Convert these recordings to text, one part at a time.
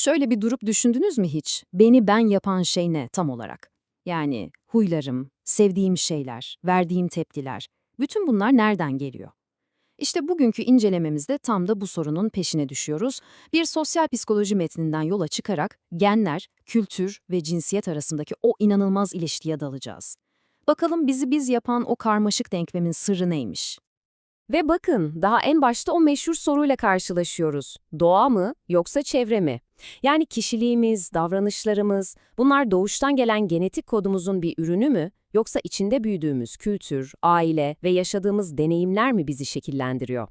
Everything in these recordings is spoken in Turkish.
Şöyle bir durup düşündünüz mü hiç? Beni ben yapan şey ne tam olarak? Yani huylarım, sevdiğim şeyler, verdiğim tepkiler, bütün bunlar nereden geliyor? İşte bugünkü incelememizde tam da bu sorunun peşine düşüyoruz. Bir sosyal psikoloji metninden yola çıkarak genler, kültür ve cinsiyet arasındaki o inanılmaz ilişkiye dalacağız. Bakalım bizi biz yapan o karmaşık denklemin sırrı neymiş? Ve bakın, daha en başta o meşhur soruyla karşılaşıyoruz. Doğa mı yoksa çevre mi? Yani kişiliğimiz, davranışlarımız, bunlar doğuştan gelen genetik kodumuzun bir ürünü mü? Yoksa içinde büyüdüğümüz kültür, aile ve yaşadığımız deneyimler mi bizi şekillendiriyor?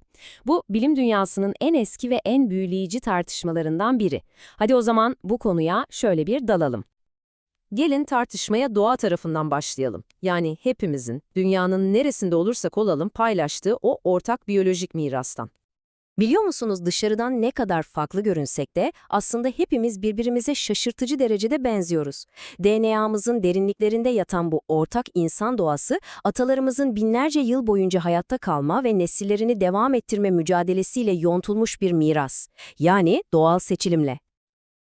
Bu, bilim dünyasının en eski ve en büyüleyici tartışmalarından biri. Hadi o zaman bu konuya şöyle bir dalalım. Gelin tartışmaya doğa tarafından başlayalım. Yani hepimizin, dünyanın neresinde olursak olalım paylaştığı o ortak biyolojik mirastan. Biliyor musunuz dışarıdan ne kadar farklı görünsek de aslında hepimiz birbirimize şaşırtıcı derecede benziyoruz. DNA'mızın derinliklerinde yatan bu ortak insan doğası, atalarımızın binlerce yıl boyunca hayatta kalma ve nesillerini devam ettirme mücadelesiyle yontulmuş bir miras. Yani doğal seçilimle.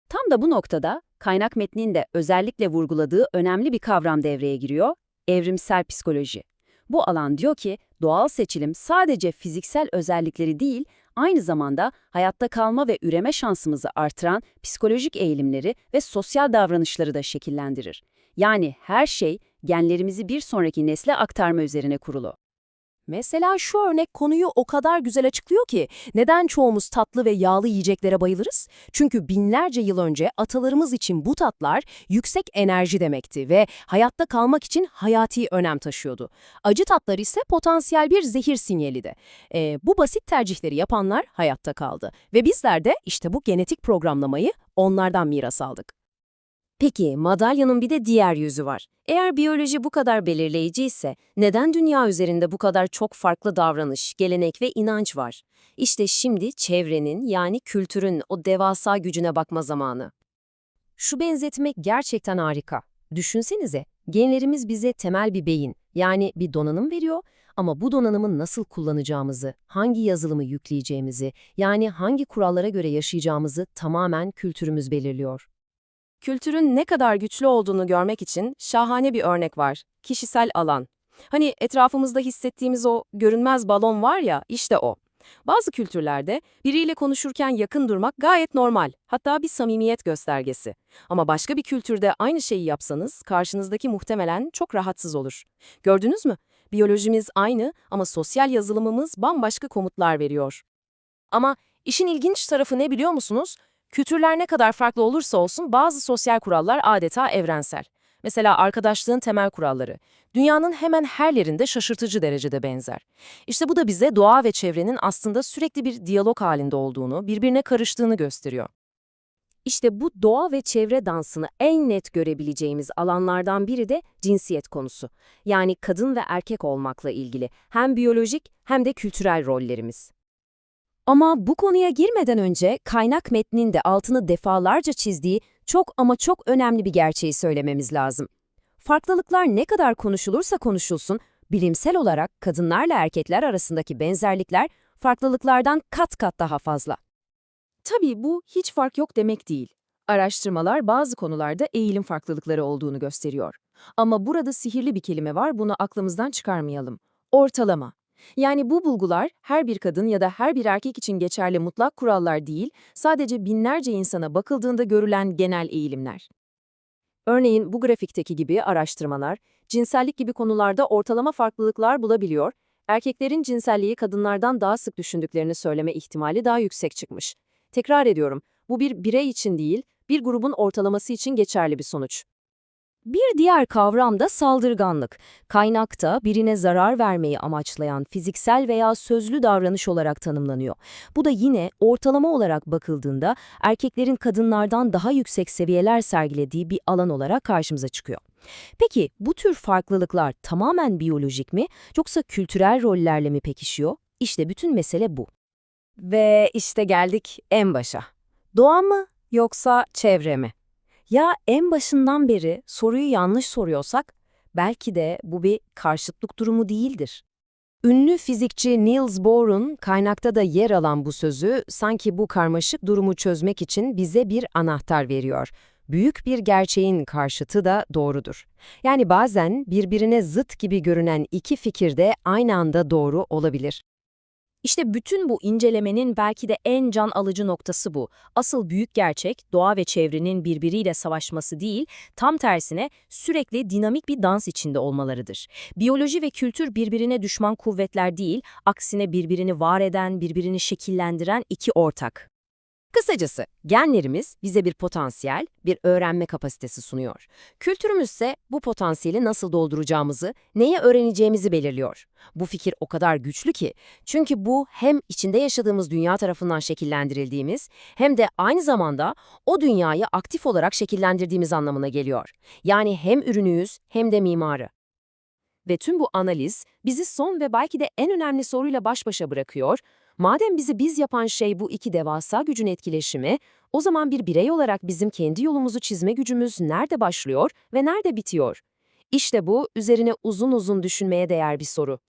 Tam da bu noktada kaynak metninde özellikle vurguladığı önemli bir kavram devreye giriyor, evrimsel psikoloji. Bu alan diyor ki doğal seçilim sadece fiziksel özellikleri değil, aynı zamanda hayatta kalma ve üreme şansımızı artıran psikolojik eğilimleri ve sosyal davranışları da şekillendirir. Yani her şey genlerimizi bir sonraki nesle aktarma üzerine kurulu. Mesela şu örnek konuyu o kadar güzel açıklıyor ki neden çoğumuz tatlı ve yağlı yiyeceklere bayılırız? Çünkü binlerce yıl önce atalarımız için bu tatlar yüksek enerji demekti ve hayatta kalmak için hayati önem taşıyordu. Acı tatlar ise potansiyel bir zehir sinyali de. Ee, bu basit tercihleri yapanlar hayatta kaldı ve bizler de işte bu genetik programlamayı onlardan miras aldık. Peki, madalyanın bir de diğer yüzü var. Eğer biyoloji bu kadar belirleyici ise neden dünya üzerinde bu kadar çok farklı davranış, gelenek ve inanç var? İşte şimdi çevrenin yani kültürün o devasa gücüne bakma zamanı. Şu benzetme gerçekten harika. Düşünsenize, genlerimiz bize temel bir beyin, yani bir donanım veriyor ama bu donanımı nasıl kullanacağımızı, hangi yazılımı yükleyeceğimizi, yani hangi kurallara göre yaşayacağımızı tamamen kültürümüz belirliyor. Kültürün ne kadar güçlü olduğunu görmek için şahane bir örnek var. Kişisel alan. Hani etrafımızda hissettiğimiz o görünmez balon var ya, işte o. Bazı kültürlerde biriyle konuşurken yakın durmak gayet normal, hatta bir samimiyet göstergesi. Ama başka bir kültürde aynı şeyi yapsanız karşınızdaki muhtemelen çok rahatsız olur. Gördünüz mü? Biyolojimiz aynı ama sosyal yazılımımız bambaşka komutlar veriyor. Ama işin ilginç tarafı ne biliyor musunuz? Kültürler ne kadar farklı olursa olsun bazı sosyal kurallar adeta evrensel. Mesela arkadaşlığın temel kuralları. Dünyanın hemen her yerinde şaşırtıcı derecede benzer. İşte bu da bize doğa ve çevrenin aslında sürekli bir diyalog halinde olduğunu, birbirine karıştığını gösteriyor. İşte bu doğa ve çevre dansını en net görebileceğimiz alanlardan biri de cinsiyet konusu. Yani kadın ve erkek olmakla ilgili hem biyolojik hem de kültürel rollerimiz. Ama bu konuya girmeden önce kaynak metninde altını defalarca çizdiği çok ama çok önemli bir gerçeği söylememiz lazım. Farklılıklar ne kadar konuşulursa konuşulsun, bilimsel olarak kadınlarla erkekler arasındaki benzerlikler farklılıklardan kat kat daha fazla. Tabii bu hiç fark yok demek değil. Araştırmalar bazı konularda eğilim farklılıkları olduğunu gösteriyor. Ama burada sihirli bir kelime var, bunu aklımızdan çıkarmayalım. Ortalama. Yani bu bulgular her bir kadın ya da her bir erkek için geçerli mutlak kurallar değil, sadece binlerce insana bakıldığında görülen genel eğilimler. Örneğin bu grafikteki gibi araştırmalar, cinsellik gibi konularda ortalama farklılıklar bulabiliyor, erkeklerin cinselliği kadınlardan daha sık düşündüklerini söyleme ihtimali daha yüksek çıkmış. Tekrar ediyorum, bu bir birey için değil, bir grubun ortalaması için geçerli bir sonuç. Bir diğer kavram da saldırganlık. Kaynakta birine zarar vermeyi amaçlayan fiziksel veya sözlü davranış olarak tanımlanıyor. Bu da yine ortalama olarak bakıldığında erkeklerin kadınlardan daha yüksek seviyeler sergilediği bir alan olarak karşımıza çıkıyor. Peki bu tür farklılıklar tamamen biyolojik mi yoksa kültürel rollerle mi pekişiyor? İşte bütün mesele bu. Ve işte geldik en başa. Doğa mı yoksa çevre mi? Ya en başından beri soruyu yanlış soruyorsak, belki de bu bir karşıtlık durumu değildir. Ünlü fizikçi Niels Bohr'un kaynakta da yer alan bu sözü sanki bu karmaşık durumu çözmek için bize bir anahtar veriyor. Büyük bir gerçeğin karşıtı da doğrudur. Yani bazen birbirine zıt gibi görünen iki fikir de aynı anda doğru olabilir. İşte bütün bu incelemenin belki de en can alıcı noktası bu. Asıl büyük gerçek doğa ve çevrenin birbiriyle savaşması değil, tam tersine sürekli dinamik bir dans içinde olmalarıdır. Biyoloji ve kültür birbirine düşman kuvvetler değil, aksine birbirini var eden, birbirini şekillendiren iki ortak. Kısacası genlerimiz bize bir potansiyel, bir öğrenme kapasitesi sunuyor. Kültürümüzse bu potansiyeli nasıl dolduracağımızı, neye öğreneceğimizi belirliyor. Bu fikir o kadar güçlü ki çünkü bu hem içinde yaşadığımız dünya tarafından şekillendirildiğimiz hem de aynı zamanda o dünyayı aktif olarak şekillendirdiğimiz anlamına geliyor. Yani hem ürünüyüz hem de mimarı. Ve tüm bu analiz bizi son ve belki de en önemli soruyla baş başa bırakıyor. Madem bizi biz yapan şey bu iki devasa gücün etkileşimi, o zaman bir birey olarak bizim kendi yolumuzu çizme gücümüz nerede başlıyor ve nerede bitiyor? İşte bu üzerine uzun uzun düşünmeye değer bir soru.